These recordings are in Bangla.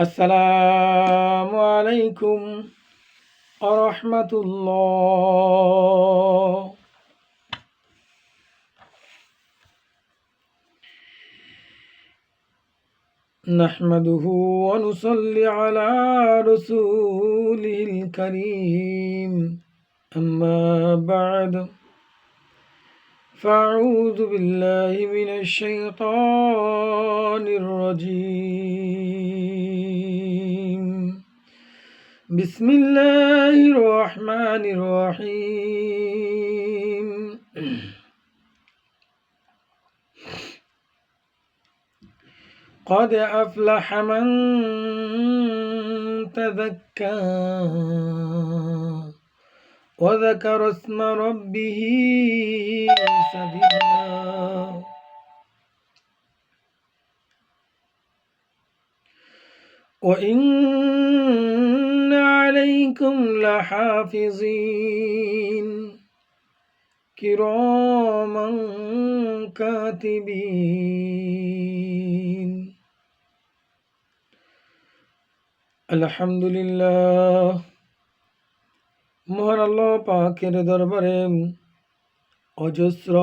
السلام عليكم ورحمة الله. نحمده ونصلي على رسوله الكريم. أما بعد. فأعوذ بالله من الشيطان الرجيم. بسم الله الرحمن الرحيم. قد أفلح من تذكر وذكر اسم ربه سبيلا وإن عليكم لحافظين. كراما كاتبين. الحمد لله মহান আল্লাহ পাকের দরবারে অজস্র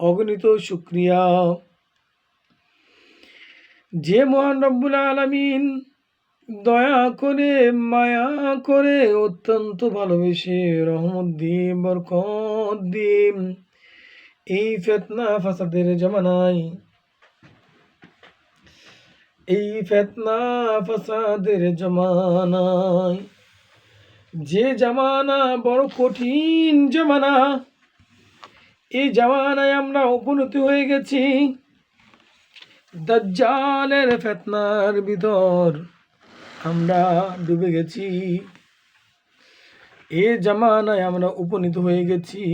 অগণিত শুক্রিয়া। যে মহান রব্বুল আলমিন দয়া করে, মায়া করে, অত্যন্ত ভালোবেসে রহমত দিয়ে, বরকত দিয়ে এই ফেতনা ফাসাদের জমানায়, এই ফেতনা ফাসাদের জমানায় যে জামানা বড় কঠিন জামানা, এই জামানায় আমরা উপনীত হয়ে গেছি। দাজ্জালের ফেতনার ভিতর আমরা ডুবে গেছি। এ জামানায় আমরা উপনীত হয়ে গেছি।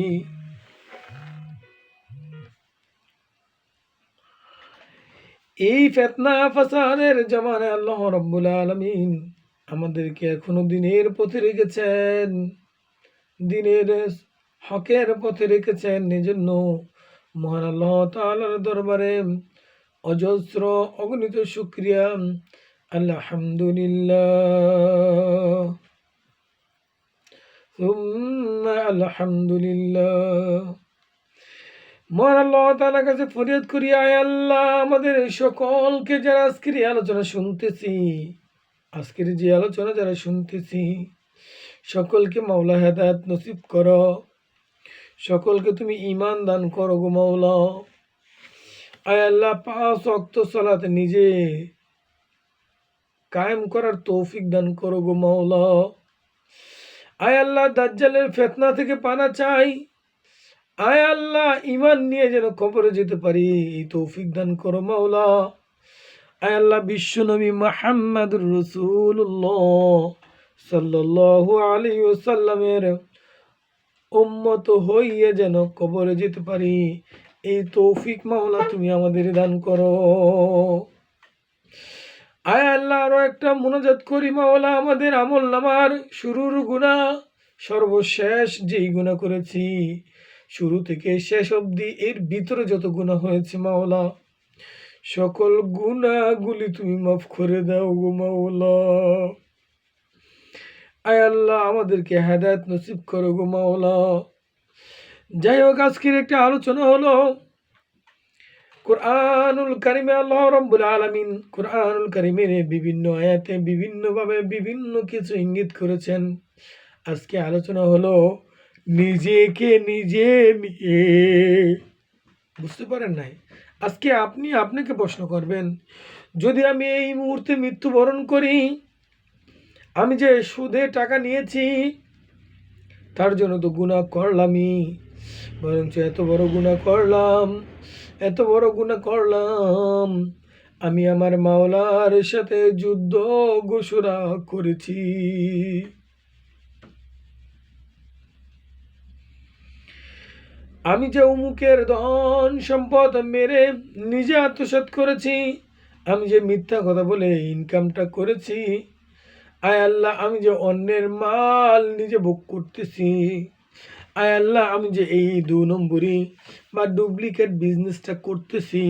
এই ফেতনা ফাসাদের জামানায় আল্লাহ রব্বুল আলমিন আমাদেরকে এখনও দিনের পথে রেখেছেন, দিনের হকের পথে রেখেছেন এজন্য মহান আল্লাহ তালার দরবারে। অজস্র অগণিত শুক্রিয়া। আলহামদুলিল্লাহ। আলহামদুলিল্লাহ। মহান আল্লাহ তালার কাছে ফরিয়াদ করি, আয় আল্লাহ, আমাদের সকলকে যারা আজকের আলোচনা শুনতেছি আজকের যে আলোচনা যারা শুনতেছি, সকলকে মাওলা হেদায়ত নসিব করো। সকলকে তুমি ইমান দান করো গো মাওলা। আয় আল্লাহ, পাঁচ অক্ত সালাতে নিজে কায়েম করার তৌফিক দান করো গো মাওলা। আয় আল্লাহ, দাজ্জালের ফেতনা থেকে পানা চাই। আয় আল্লাহ ইমান নিয়ে যেন কবরে যেতে পারি, এই তৌফিক দান করো মাওলা। আল্লাহ বিশ্বনবী মাহাম্মদুর রসুল্লাহ সাল্লাহ আলী ওসাল্লামের উম্মত হইয়ে যেন কবরে যেতে পারি, এই তৌফিক মাওলা তুমি আমাদের দান করো। আয় আল্লাহ, আরও একটা মোনাজাত করি মাওলা, আমাদের আমল নামার শুরুর গুণা সর্বশেষ যেই গুণা করেছি, শুরু থেকে শেষ অবধি এর ভিতরে যত গুণা হয়েছে মাওলা সকল গুণাগুলি তুমি মাফ করে দাও গো মাওলা। আয় আল্লাহ, আমাদেরকে হেদায়ত নসিব করো গো মাওলা। যাই হোক, আজকের একটা আলোচনা হলো কোরআনুল কারিমে আল্লাহ রব্বুল আলমিন কোরআনুল কারিমের বিভিন্ন আয়াতে বিভিন্নভাবে বিভিন্ন কিছু ইঙ্গিত করেছেন। আজকে আলোচনা হলো নিজেকে নিজে নিয়ে। বুঝতে পারেন নাই? আজকে আপনি আপনাকে প্রশ্ন করবেন, যদি আমি এই মুহূর্তে মৃত্যুবরণ করি, আমি যে সুদে টাকা নিয়েছি, তার জন্য তো গুণা করলামই। বরঞ্চ এত বড় গুণা করলাম, এত বড় গুণা করলাম, আমি আমার মাওলার সাথে যুদ্ধ ঘোষণা করেছি। আমি যে অমুকের ধন সম্পদ মেরে নিজে আত্মসাত করেছি, আমি যে মিথ্যা কথা বলে ইনকামটা করেছি, আয় আল্লাহ, আমি যে অন্যের মাল নিজে ভোগ করতেছি, আয় আল্লাহ, আমি যে এই দু নম্বরই বা ডুপ্লিকেট বিজনেসটা করতেছি,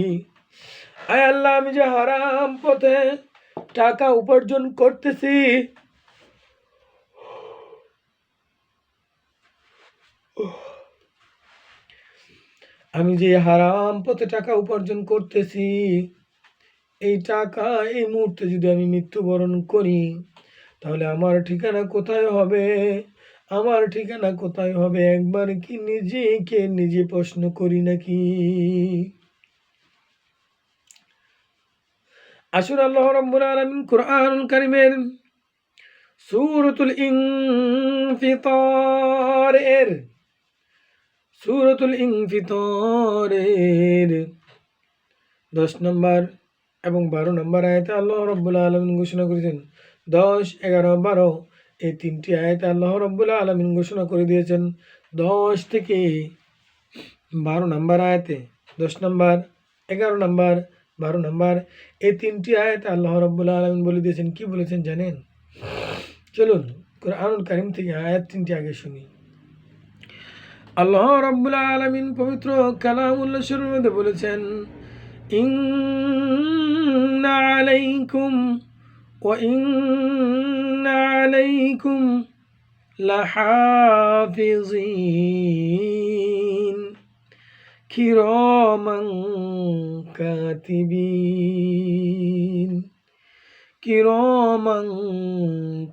আয় আল্লাহ, আমি যে হারাম পথে টাকা উপার্জন করতেছি। আমি যে হারাম পথে টাকা উপার্জন করতেছি, এই টাকা, এই মুহূর্তে যদি আমি মৃত্যুবরণ করি, তাহলে আমার ঠিকানা কোথায় হবে? আমার ঠিকানা কোথায় হবে? একবার কি নিজেকে নিজে প্রশ্ন করি নাকি? আসুন আল্লাহ রাব্বুল আলামিন কোরআনুল কারীমের সূরাতুল ইনফিতার এর সূরাতুল ইনফিতারের দশ নম্বর এবং বারো নম্বর আয়াতে আল্লাহ রব্বুল আলমিন ঘোষণা করেছেন। দশ, এগারো, বারো, এই তিনটি আয়াতে আল্লাহ রব্বুল আলমিন ঘোষণা করে দিয়েছেন। দশ থেকে বারো নম্বর আয়াতে, দশ নম্বর, এগারো নম্বর, বারো নম্বর, এই তিনটি আয়াতে আল্লাহ রব্বুল আলমিন বলে দিয়েছেন। কি বলেছেন জানেন? চলুন, কোরআনুল কারিম থেকে আয়াত তিনটি আগে শুনি। আল্লাহ রব্বুল আলমিন পবিত্র কালামুল্লা শুরুর মধ্যে বলেছেন ইং আলাইকুম ও ইং আলাইকুম লাহাফিজিন কিরমং কাতিবিন কিরমং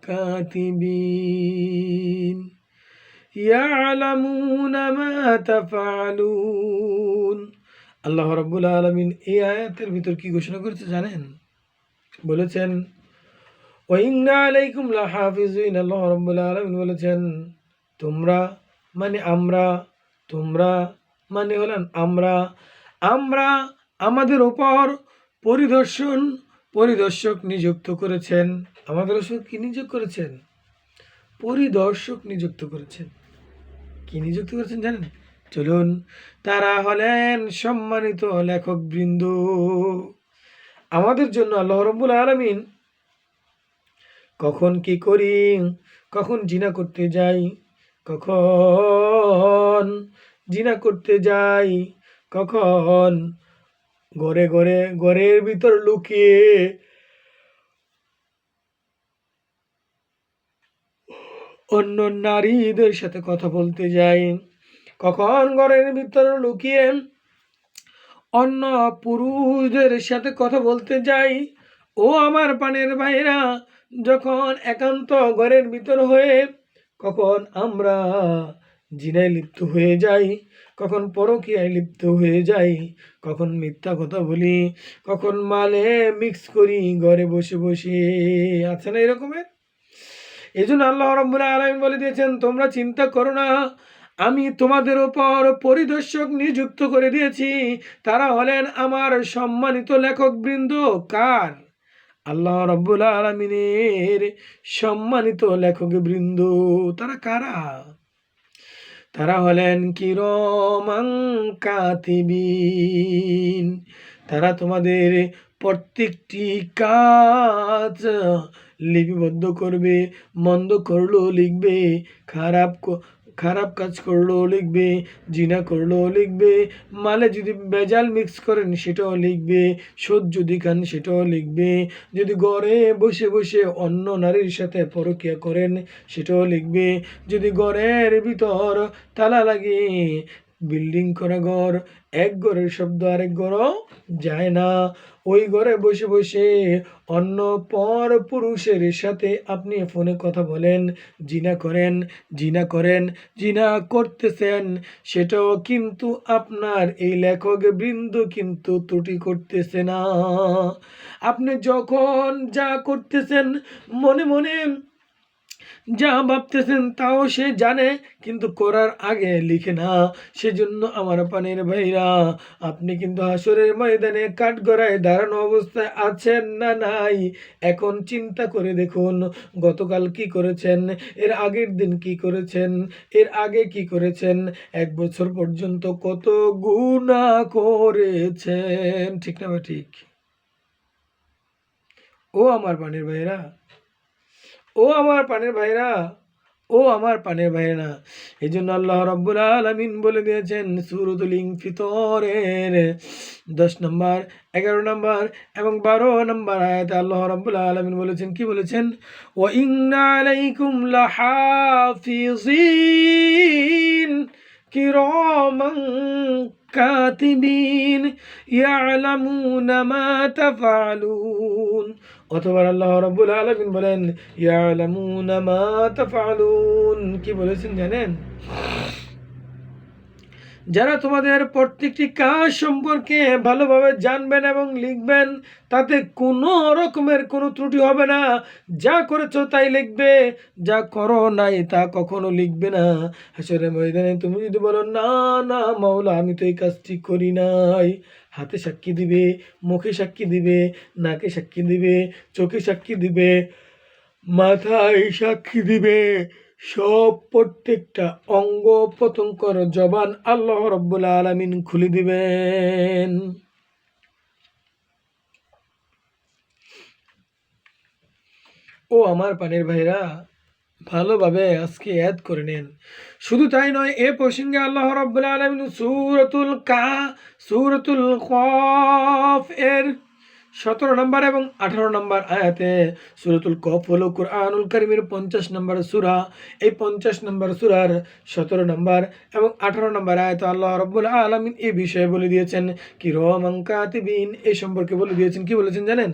কাতিবিন ইয়ালামুন মা তাফালুন আল্লাহ রাব্বুল আলামিন এই আয়াতের ভিতর কি ঘোষণা করেছে জানেন? বলেছেন ওয়াইন্না আলাইকুম লাহাফিজুন। আল্লাহ রাব্বুল আলামিন বলেছেন, তোমরা মানে আমরা, তোমরা মানে হলেন আমরা। আমরা আমাদের ওপর পরিদর্শন, পরিদর্শক নিযুক্ত করেছেন। আমাদের ওসব কি নিযুক্ত করেছেন? পরিদর্শক নিযুক্ত করেছেন। কি নিযুক্ত করেছেন জানেন? চলুন, তারা হলেন সম্মানিত লেখক বৃন্দ আমাদের জন্য আল্লাহ রব্বুল আলমিন কখন কি করি, কখন জিনা করতে যাই, কখন জিনা করতে যাই, কখন ঘরে ঘরে ঘরের ভিতর লুকিয়ে অন্য নারীদের সাথে কথা বলতে যাই। কখন ঘরের ভিতরে লুকিয়ে অন্য পুরুষদের সাথে কথা বলতে যাই, ও আমার পানের ভাইরা, যখন একান্ত ঘরের ভিতর হয়ে কখন আমরা জিনায় লিপ্ত হয়ে যাই, কখন পরকিয়ায় লিপ্ত হয়ে যাই, কখন মিথ্যা কথা বলি, কখন মালে মিক্স করি, ঘরে বসে বসে। আছে না এরকমের? এই জন্য আল্লাহ রব্বুল আলমিন বলে দিয়েছেন, তোমরা চিন্তা করো না। আমি তোমাদের ওপর পরিদর্শক নিযুক্ত করে দিয়েছি। তারা হলেন আমার সম্মানিত লেখক বৃন্দ কার? আল্লাহ রব্বুল আলমিনের সম্মানিত লেখক বৃন্দ তারা কারা? তারা হলেন কিরমাং তারা তোমাদের প্রত্যেকটি কাজ লিপিবদ্ধ করবে, মন্দ করলেও লিখবে, খারাপ খারাপ কাজ করলেও লিখবে, জিনা করলেও লিখবে, মালে যদি বেজাল মিক্স করেন সেটাও লিখবে, সোদ যদি খান সেটাও লিখবে, যদি ঘরে বসে বসে অন্য নারীর সাথে পরকিয়া করেন সেটাও লিখবে, যদি ঘরের ভিতর তালা লাগে বিল্ডিং করা ঘর এক ঘরের শব্দ আরেক ঘরও যায় না। ওই ঘরে বসে বসে অন্য পর পুরুষের সাথে আপনি ফোনে কথা বলেন, জিনা করেন জিনা করেন, জিনা করতেছেন। সেটাও কিন্তু আপনার এই লেখক বৃন্দ কিন্তু ত্রুটি করতেছে না। আপনি যখন যা করতেছেন, মনে মনে যা ভাবতেছেন তাও সে জানে, কিন্তু করার আগে লিখে না। সেজন্য আমার পানির ভাইরা, আপনি কিন্তু হাসরের ময়দানে কাঠগড়ায় দাঁড়ানো অবস্থায় আছেন না নাই? এখন চিন্তা করে দেখুন, গতকাল কি করেছেন, এর আগের দিন কি করেছেন, এর আগে কি করেছেন, এক বছর পর্যন্ত কত গুণা করেছেন। ঠিক না ঠিক? ও আমার পানির ভাইরা। ও আমার পানের ভাইরা, ও আমার পানের ভাইরা এই জন্য আল্লাহ রব্বুল আলমিন বলে দিয়েছেন সুরতুল ফিতরের দশ নম্বর, এগারো নম্বর এবং বারো নম্বর আয়াতে আল্লাহ রাব্বুল আলামিন বলেছেন, কি বলেছেন? ওয়া ইন্না আলাইকুম লাহাফিজিন কিরামান কাতিবিন ইয়ালামুনা মা তাফআলুন অথবা আল্লাহ রাব্বুল আলামিন বলেন ইয়ালামুনা মা তাফআলুন কি বলেছেন জানেন? যারা তোমাদের প্রত্যেকটি কাজ সম্পর্কে ভালোভাবে জানবেন এবং লিখবেন, তাতে কোনো রকমের কোনো ত্রুটি হবে না। যা করেছ তাই লিখবে, যা করো নাই তা কখনো লিখবে না। হাসরে ময়দানে তুমি যদি বলো, না না, মাওলা, আমি তো এই কাজটি করি নাই। হাতে সাক্ষী দিবে, মুখে সাক্ষী দিবে, নাকে সাক্ষী দিবে, চোখে সাক্ষী দিবে, মাথায় সাক্ষী দিবে। সব প্রত্যেকটা অঙ্গ প্রত্যঙ্গর জবান আল্লাহ রব্বুল আলমিন খুলে দিবেন। ও আমার পানির ভাইরা, ভালোভাবে আজকে অ্যাড করে নেন। শুধু তাই নয়, এ প্রসঙ্গে আল্লাহ রব্বুল আলমিন সুরতুল কা, সুরতুল কফ এর সতেরো নম্বর এবং আঠারো নম্বর আয়াতে সুরতুল কফ হলো কুরআনুল করিমের পঞ্চাশ নম্বর সুরা। এই পঞ্চাশ নম্বর সুরার সতেরো নম্বর এবং আঠারো নম্বর আয়াতে আল্লাহ রব্বুল আলমিন এই বিষয়ে বলে দিয়েছেন কি রমাঙ্কাতিবিন এই সম্পর্কে বলে দিয়েছেন, কি বলেছেন জানেন?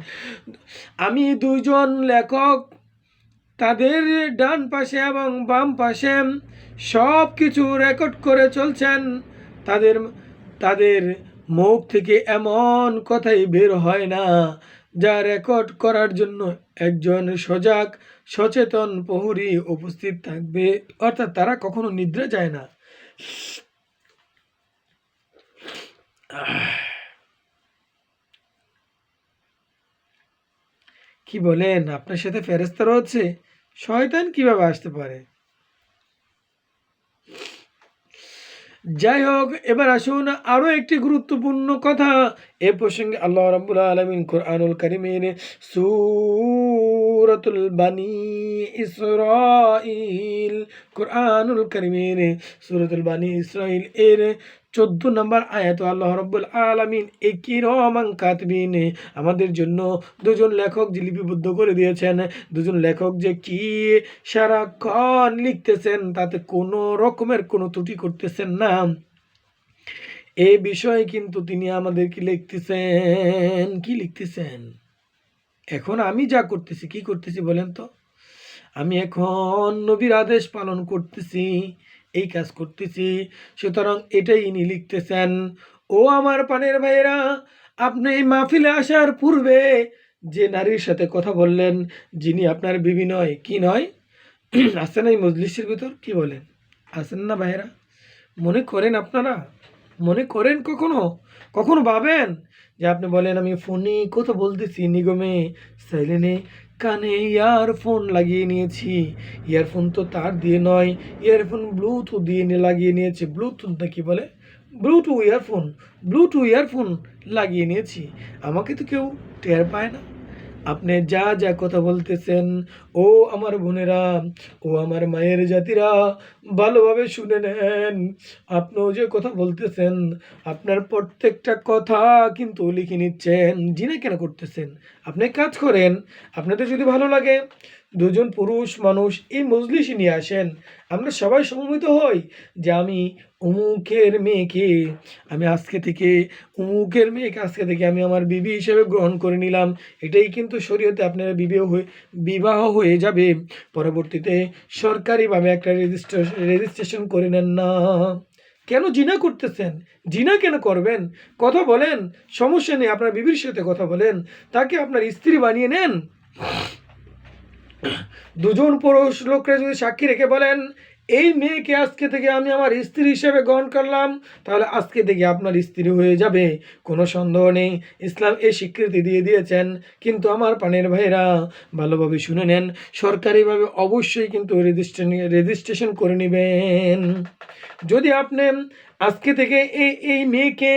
আমি দুইজন লেখক, তাদের ডান পাশে এবং বাম পাশে সব কিছু রেকর্ড করে চলছেন। তাদের তাদের মুখ থেকে এমন কথাই বের হয় না, যা রেকর্ড করার জন্য একজন সজাগ, সচেতন প্রহরী উপস্থিত থাকবে। অর্থাৎ তারা কখনো নিদ্রা যায় না। কি বলেন? আপনার সাথে ফেরেস্তা রয়েছে। শয়তান কীভাবে আসতে পারে? যাই হোক এবার আসুন আরও একটি গুরুত্বপূর্ণ কথা। এ প্রসঙ্গে আল্লাহ রাব্বুল আলামিন কোরআনুল কারিমের সুরতুল বানি ইসরাইল কোরআনুল কারিমের সূরাতুল বানি ইসরাইল এর চোদ্দ নম্বর আয়াত আল্লাহ রব্বুল আলমিন একই রহমান কাতবিন, আমাদের জন্য দুজন লেখক যে লিপিবদ্ধ করে দিয়েছেন, দুজন লেখক যে কি সারাক্ষণ লিখতেছেন, তাতে কোনো রকমের কোনো ত্রুটি করতেছেন না। এই বিষয়ে কিন্তু তিনি আমাদেরকে লিখতেছেন, কি লিখতেছেন? এখন আমি যা করতেছি, কি করতেছি বলেন তো? আমি এখন নবীর আদেশ পালন করতেছি, এই কাজ করতেছি, সুতরাং এটাই ইনি লিখতেছেন। ও আমার পানের ভাইয়েরা, আপনি এই মাহফিলে আসার পূর্বে যে নারীর সাথে কথা বললেন, যিনি আপনার বিবি নয়, কি নয়? আছেন এই মজলিসের ভিতর? কি বলেন? আছেন না ভাইয়েরা? মনে করেন আপনারা? মনে করেন কখনো? কখনো ভাবেন? যে আপনি বলেন, আমি ফোনে কথা বলতেছি নিগমে সাইলেনে কানে ইয়ারফোন লাগিয়ে নিয়েছি। ইয়ারফোন তো তার দিয়ে নয় ইয়ারফোন ব্লুটুথ দিয়ে নিয়ে লাগিয়ে নিয়েছি। ব্লুটুথটা কি বলে? ব্লুটুথ ইয়ারফোন ব্লুটুথ ইয়ারফোন লাগিয়ে নিয়েছি। আমাকে তো কেউ টের পায় না। আপনি যা যা কথা বলতেছেন, ও আমার বোনেরা, ও আমার মায়ের জাতিরা, ভালোভাবে শুনে নেন। আপনিও যে কথা বলতেছেন, আপনার প্রত্যেকটা কথা কিন্তু লিখে নিচ্ছেন জিনে কেন করতেছেন। আপনি কাজ করেন, আপনাদের যদি ভালো লাগে দুজন পুরুষ মানুষ এই মজলিসে নিয়ে আসেন। আমরা সবাই সমমিত হই যে আমি অমুকের মেয়েকে, আমি আজকে থেকে অমুকের মেয়েকে আজকে থেকে আমি আমার বিবি হিসেবে গ্রহণ করে নিলাম। এটাই কিন্তু শরীয়তে আপনার বিবাহ হয়ে বিবাহ হয়ে যাবে। পরবর্তীতে সরকারিভাবে একটা রেজিস্ট্রেশন রেজিস্ট্রেশন করে নেন না। কেন জিনা করতেছেন? জিনা কেন করবেন? কথা বলেন। সমস্যা নেই, আপনার বিবির সাথে কথা বলেন। তাকে আপনার স্ত্রী বানিয়ে নেন। দুজন পুরুষ লোকরা যদি সাক্ষী রেখে বলেন, এই মেয়েকে আজকে থেকে আমি আমার স্ত্রী হিসেবে গ্রহণ করলাম, তাহলে আজকে থেকে আপনার স্ত্রী হয়ে যাবে। কোনো সন্দেহ নেই। ইসলাম এই স্বীকৃতি দিয়ে দিয়েছেন। কিন্তু আমার পানের ভাইরা ভালোভাবে শুনে নেন। সরকারিভাবে অবশ্যই কিন্তু রেজিস্ট্রেশন রেজিস্ট্রেশন করে নেবেন। যদি আপনি আজকে থেকে এই এই মেয়েকে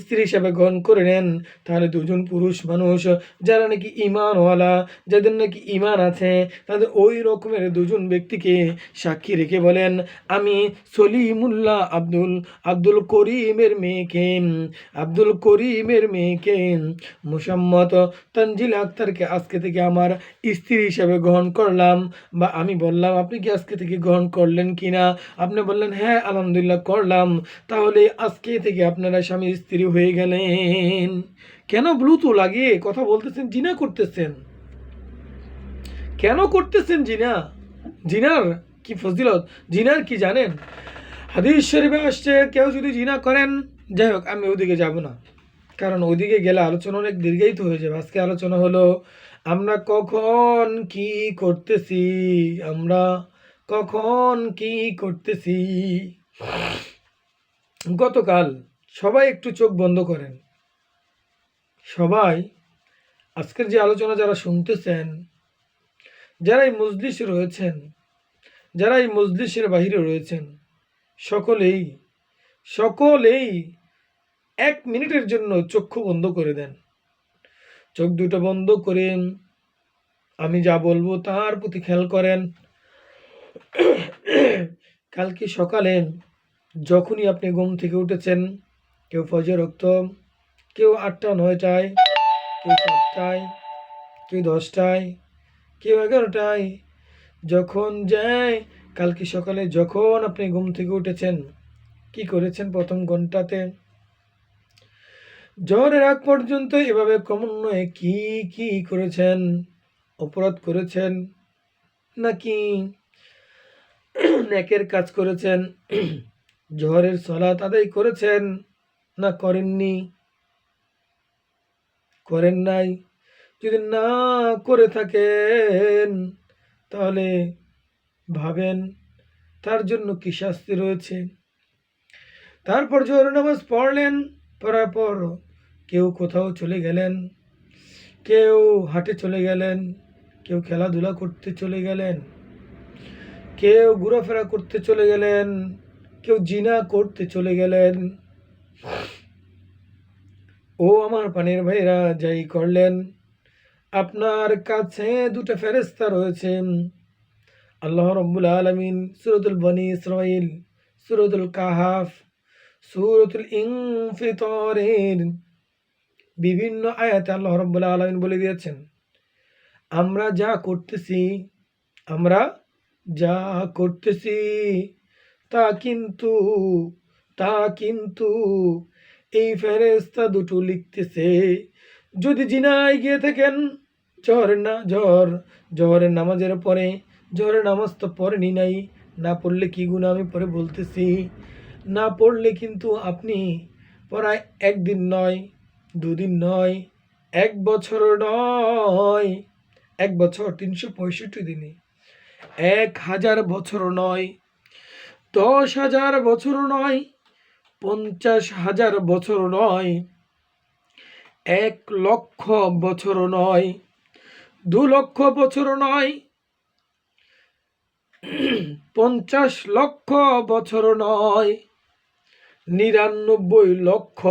স্ত্রী হিসাবে গ্রহণ করে নেন। তাহলে দুজন পুরুষ মানুষ, যারা নাকি ইমানওয়ালা, যাদের নাকি ইমান আছে, তাদের ওই রকমের দুজন ব্যক্তিকে সাক্ষী রেখে বলেন, আমি সলিমুল্লাহ আব্দুল আব্দুল করিমের মেয়েকে, আব্দুল করিমের মেয়েকে মুসাম্মত তানজিল আক্তারকে আজকে থেকে আমার স্ত্রী হিসাবে গ্রহণ করলাম। বা আমি বললাম, আপনি কি আজকে থেকে গ্রহণ করলেন কি না আপনি বললেন হ্যাঁ আলহামদুলিল্লাহ, করলাম। তাহলে আজকে থেকে আপনারা স্বামী স্ত্রী হয়ে গেলেন। কেন ব্লুটু লাগিয়ে কথা বলতেছেন? জিনা করতেছেন। কেন করতেছেন জিনা? জিনার কি ফজিলত? জিনার কি জানেন? হাদিস শরীফে আসছে, কেউ যদি জিনা করেন, যাই হোক, আমি ওদিকে যাব না। কারণ ওদিকে গেলে আলোচনা অনেক দীর্ঘায়িত হয়ে যাবে। আজকে আলোচনা হলো, আমরা কখন কি করতেছি? আমরা কখন কি করতেছি? গতকাল সবাই একটু চোখ বন্ধ করেন। সবাই আজকের যে আলোচনা যারা শুনতেছেন, যারা এই মজলিসে রয়েছেন, যারা এই মজলিসের বাহিরে রয়েছেন, সকলেই সকলেই এক মিনিটের জন্য চক্ষু বন্ধ করে দেন। চোখ দুটো বন্ধ করেন, আমি যা বলব তার প্রতি খেয়াল করেন। কালকে সকালে যখনই আপনি ঘুম থেকে উঠেছেন, কেউ ফজর রক্ত, কেউ আটটা, নয়টায়, কেউ সাতটায়, কেউ দশটায়, কেউ এগারোটায়, যখন যায়, কালকে সকালে যখন আপনি ঘুম থেকে উঠেছেন, কি করেছেন প্রথম ঘন্টাতে? জ্বরের আগ পর্যন্ত এভাবে ক্রমান্বয়ে কি কি করেছেন? অপরাধ করেছেন? নাকি নেকের কাজ করেছেন? জহরের সলাত আদায় করেছেন? না করেননি। করেন নাই। যদি না করে থাকেন, তাহলে ভাবেন, তার জন্য কি শাস্তি রয়েছে? তারপর জোহর নামাজ পড়লেন, পড়ার পর কেউ কোথাও চলে গেলেন, কেউ হাটে চলে গেলেন, কেউ খেলাধুলা করতে চলে গেলেন, কেউ ঘোরাফেরা করতে চলে গেলেন কেউ জিনা করতে চলে গেলেন। ও আমার পানির ভাইরা, যাই করলেন। আপনার কাছে দুটো ফেরেস্তা রয়েছে। আল্লাহ রব্বুল আলমিন সুরতুল বনি ইসরাইল সুরতুল কাহাফ, সুরতুল ইনফিতরের বিভিন্ন আয়াতে আল্লাহ রব্বুল আলমিন বলে দিয়েছেন, আমরা যা করতেছি, আমরা যা করতেছি তা কিন্তু তা কিন্তু। এই ফেরেস্তা দুটো লিখতেছে, যদি জিনায় গিয়ে থাকেন জ্বর না জ্বর জ্বরের নামাজের পরে জ্বরের নামাজ তো পড়েনি নাই, না পড়লে কি গুণ আমি পরে বলতেছি? না পড়লে কিন্তু আপনি পড়ায় একদিন নয়, দুদিন নয়, এক বছর নয়, এক বছর তিনশো পঁয়ষট্টি দিনে, এক হাজার বছর নয় দশ হাজার বছর নয়, পঞ্চাশ হাজার বছর নয়, এক লক্ষ বছর নয়, দু লক্ষ বছর নয়, পঞ্চাশ লক্ষ বছর নয়, নিরানব্বই লক্ষ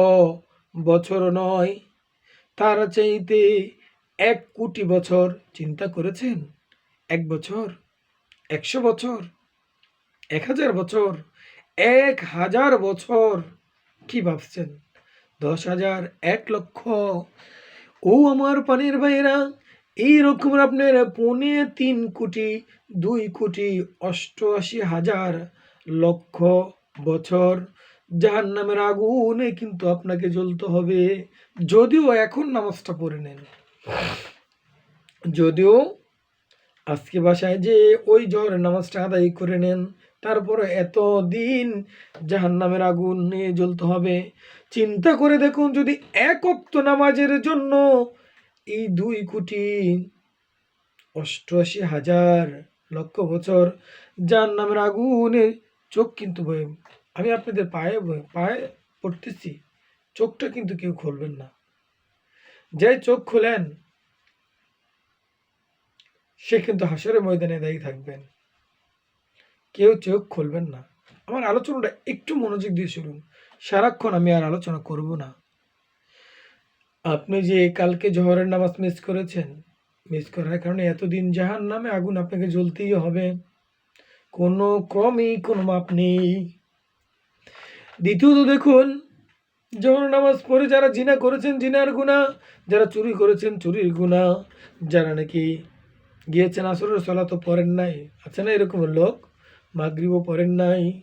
বছর নয়। তার চাইতে এক কোটি বছর চিন্তা করেছেন? এক বছর? একশো বছর? এক হাজার বছর, এক হাজার বছর, কি ভাবছেন? দশ হাজার এক লক্ষ। ও আমার পানির ভাইয়েরা এইরকম আপনার পৌনে তিন কোটি, দুই কোটি, অষ্টআশি হাজার লক্ষ বছর। যার নামের আগুনে কিন্তু আপনাকে জ্বলতে হবে। যদিও এখন নামাজটা পড়ে নেন। যদিও আজকে বাসায় যে ওই জহরের নামাজটা আদায় করে নেন। তারপরে এত দিন জাহান নামের আগুন নিয়ে জ্বলতে হবে। চিন্তা করে দেখুন, যদি এক অক্ত নামাজের জন্য এই দুই কোটি অষ্টআশি হাজার লক্ষ বছর যার নামের আগুনে চোখ কিন্তু বয়ে, আমি আপনাদের পায়ে পায়ে পড়তেছি, চোখটা কিন্তু কেউ খুলবেন না। যে চোখ খুলেন, সে কিন্তু হাসরের ময়দানে দায়ী থাকবেন। কেউ চোখ খুলবেন না। আমার আলোচনাটা একটু মনোযোগ দিয়ে শুনুন। সারাক্ষণ আমি আর আলোচনা করব না। আপনি যে কালকে জহরের নামাজ মিস করেছেন মিস করার কারণে এতদিন জাহান নামে আগুন আপনাকে জ্বলতেই হবে। কোনো ক্রমেই কোনো মাপ নেই। দ্বিতীয়ত দেখুন জহর নামাজ পড়ে যারা জিনা করেছেন জিনার গুণা যারা চুরি করেছেন চুরির গুণা যারা নাকি গিয়েছেন আসরের সলা তো পড়েন নাই, আছে না এরকম লোক? মাগরিবও পড়েন নাই,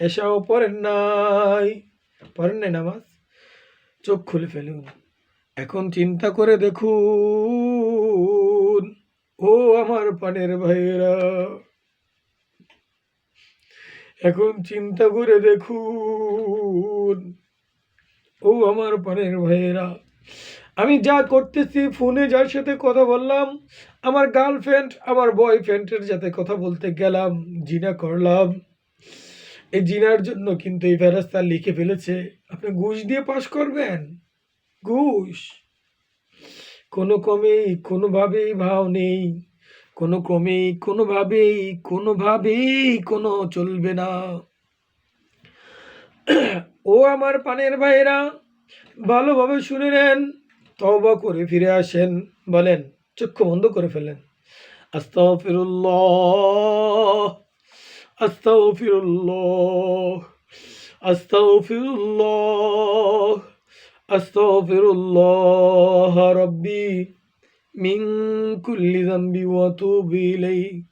এশাও পড়েন নাই। পড়েন নাই নামাজ? চোখ খুলে ফেলুন। এখন চিন্তা করে দেখুন, ও আমার পানের ভাইয়েরা। এখন চিন্তা করে দেখুন, ও আমার পানের ভাইয়েরা। আমি যা করতেছি, ফোনে যার সাথে কথা বললাম আমার গার্লফ্রেন্ড, আমার বয়ফ্রেন্ডের সাথে কথা বলতে গেলাম, জিনা করলাম। এই জিনার জন্য কিন্তু এই ফেরাস্তা লিখে ফেলেছে, আপনি ঘুষ দিয়ে পাশ করবেন? ঘুষ। কোনো ক্রমেই, কোনোভাবেই ভাও নেই, কোনো ক্রমেই, কোনোভাবেই কোনোভাবেই কোনো চলবে না। ও আমার পানের ভাইয়েরা, ভালোভাবে শুনে নেন তবা করে ফিরে আসেন, বলেন চক্ষু বন্ধ করে ফেলেন রাব্বি মিন কুল্লি যামবি ওয়া আতুবু ইলাইহি।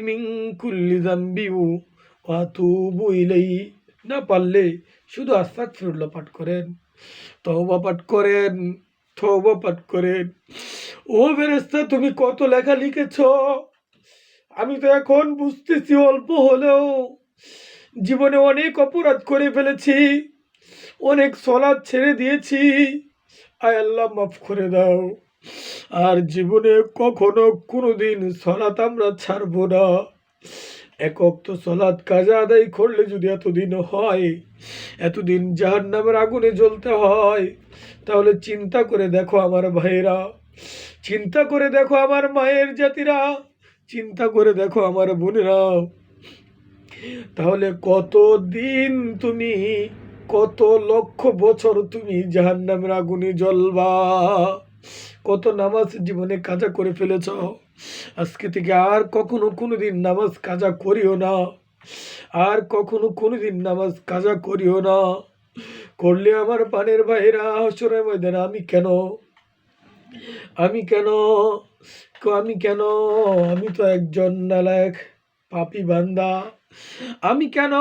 মিন কুল্লি যামবি ওয়া আতুবু ইলাইহি। না পারলে শুধু আস্তাগফিরুল্লাহ পাঠ করেন। তওবা পাঠ করেন তওবা পাঠ করেন। ও ফেরেশতা, তুমি কত লেখা লিখেছ? আমি তো এখন বুঝতেছি, অল্প হলেও। জীবনে অনেক অপরাধ করে ফেলেছি, অনেক সলাদ ছেড়ে দিয়েছি। আয় আল্লাহ, মাফ করে দাও। আর জীবনে কখনো কোনো দিন সলাৎ আমরা ছাড়বো না। একক তো সলাৎ কাজা আদায় করলে যদি এতদিন হয় এতদিন যাহার নামের আগুনে জ্বলতে হয়। তাহলে চিন্তা করে দেখো আমার ভাইয়েরা। চিন্তা করে দেখো আমার মায়ের জাতিরা। চিন্তা করে দেখো আমার বোনেরা। তাহলে কত দিন তুমি, কত লক্ষ বছর তুমি জাহান নামের আগুনে জ্বলবা? কত নামাজ জীবনে কাজা করে ফেলেছ? আজকে থেকে আর কখনো কোনো দিন নামাজ কাজা করিও না। আর কখনো কোনো দিন নামাজ কাজা করিও না। করলে আমার পানের ভাইরা হসরের ময়দানে আমি কেন? আমি কেন? আমি কেন? আমি তো একজন নালায়ক পাপি বান্দা। আমি কেন?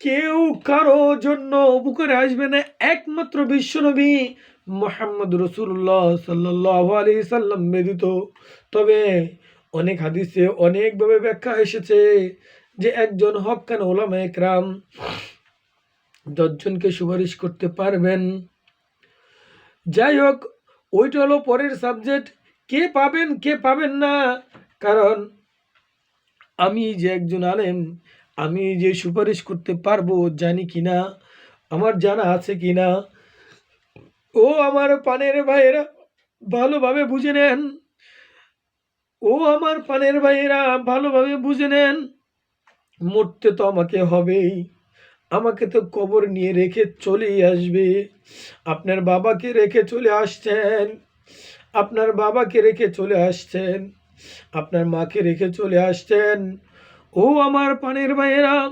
কেউ কারও জন্য উপকারে আসবে না। একমাত্র বিশ্বনবী মোহাম্মদ রসুল্লাহ সাল্লাহ আলি সাল্লাম ব্যতীত। তবে অনেক হাদিসে অনেকভাবে ব্যাখ্যা এসেছে যে একজন হকান ওলামা একরাম? দশজনকে সুপারিশ করতে পারবেন। যাই হোক, ওইটা হলো পরের সাবজেক্ট কে পাবেন কে পাবেন না? কারণ আমি যে একজন আলেম, আমি যে সুপারিশ করতে পারব জানি কি না? আমার জানা আছে কি না? ও আমার পানের ভাইয়েরা, ভালোভাবে বুঝে নেন। ও আমার পানের ভাইয়েরা, ভালোভাবে বুঝে নেন। মরতে তো আমাকে হবেই। আমাকে তো কবর নিয়ে রেখে চলেই আসবে। আপনার বাবাকে রেখে চলে আসছেন। আপনার বাবাকে রেখে চলে আসছেন। আপনার মাকে রেখে চলে আসছেন। ও আমার পানের ভাইয়েরা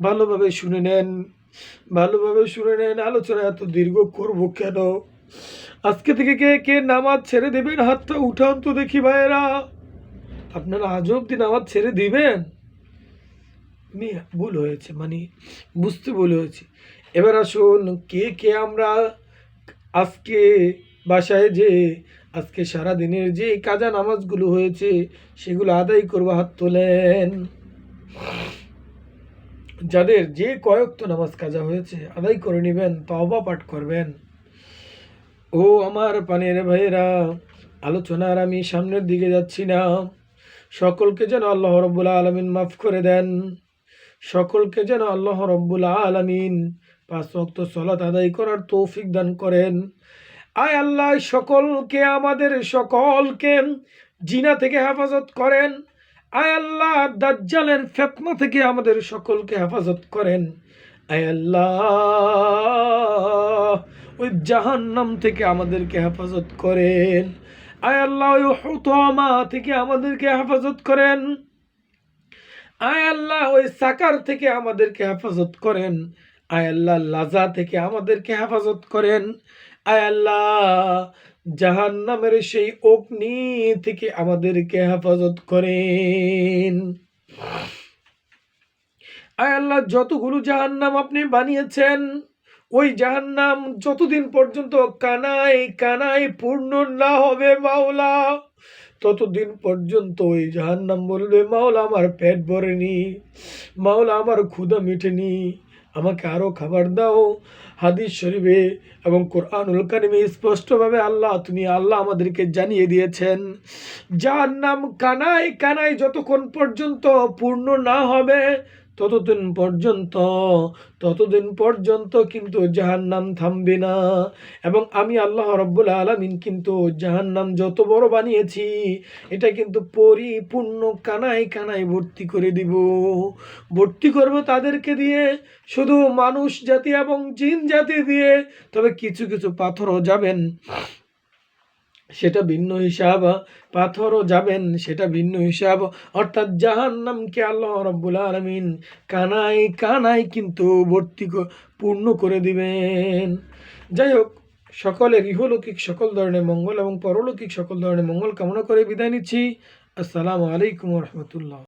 ভালোভাবে শুনে নেন। ভালোভাবে শুনে নেন, আলোচনা এত দীর্ঘ করব কেন? আজকে থেকে কে কে নামাজ ছেড়ে দেবেন? হাতটা উঠান তো দেখি ভাইয়েরা। আপনারা আজ অব্দি নামাজ ছেড়ে দিবেন? ভুল হয়েছে মানে বুঝতে ভুল হয়েছে। এবার আসুন, কে কে আমরা আজকে বাসায় যে, আজকে সারা দিনের যে কাজা নামাজগুলো হয়েছে, সেগুলো আদায় করব, হাত তোলেন। যাদের যে কয়েকটা নামাজ কাজা হয়েছে, আদায় করে নেবেন, তওবা পাঠ করবেন। ও আমার পানের ভাইয়েরা, আলোচনার আমি সামনের দিকে যাচ্ছি না। সকলকে যেন আল্লাহ রব্বুল আলমিন মাফ করে দেন। সকলকে যেন আল্লাহ রব্বুল আলমিন পাঁচ ওয়াক্ত সলাত আদায় করার তৌফিক দান করেন। আয় আল্লাহ, সকলকে আমাদের সকলকে জিনা থেকে হেফাজত করেন। আয় আল্লাহ, দাজ্জালের ফেতনা থেকে আমাদের সকলকে হেফাজত করেন। আয় আল্লাহ, ওই জাহান্নাম থেকে আমাদেরকে হেফাজত করেন। আয় আল্লাহ, ওই হুতামা থেকে আমাদেরকে হেফাজত করেন। আয় আল্লাহ, ওই সাকার থেকে আমাদেরকে হেফাজত করেন। আয় আল্লাহ, লাজা থেকে আমাদেরকে হেফাজত করেন। আয় আল্লাহ, জাহান্নামের সেই অগ্নি থেকে আমাদেরকে হেফাজত করেন। আয় আল্লাহ, যতগুলো জাহান্নাম আপনি বানিয়েছেন, ওই জাহান্নাম যতদিন পর্যন্ত কানাই কানাই পূর্ণ না হবে মাওলা। ততদিন পর্যন্ত ওই জাহান্নাম বলবে, মাওলা আমার পেট ভরেনি মাওলা আমার ক্ষুদা মিটেনি আমাকে আরও খাবার দাও। হাদিস শরীফে এবং কোরআনুল কানিমে স্পষ্টভাবে আল্লাহ তুমি আল্লাহ আমাদেরকে জানিয়ে দিয়েছেন যার নাম কানাই কানাই যতক্ষণ পর্যন্ত পূর্ণ না হবে ততদিন পর্যন্ত ততদিন পর্যন্ত কিন্তু জাহান্নাম থামবে না। এবং আমি আল্লাহ রব্বুল আলমিন কিন্তু জাহান্নাম যত বড় বানিয়েছি, এটা কিন্তু পরিপূর্ণ কানায় কানায় ভর্তি করে দিব। ভর্তি করব তাদেরকে দিয়ে, শুধু মানুষ জাতি এবং জিন জাতি দিয়ে, তবে কিছু কিছু পাথরও যাবেন। সেটা ভিন্ন হিসাব, পাথরও যাবেন, সেটা ভিন্ন হিসাব। অর্থাৎ জাহান নামকে আল্লাহ রব্বুল আলমিন কানাই কানাই কিন্তু ভর্তি পূর্ণ করে দিবেন। যাই হোক সকলে ইহলৌকিক সকল ধরনের মঙ্গল এবং পরলৌকিক সকল ধরনের মঙ্গল কামনা করে বিদায় নিচ্ছি। আসসালামু আলাইকুম রহমতুল্লাহ।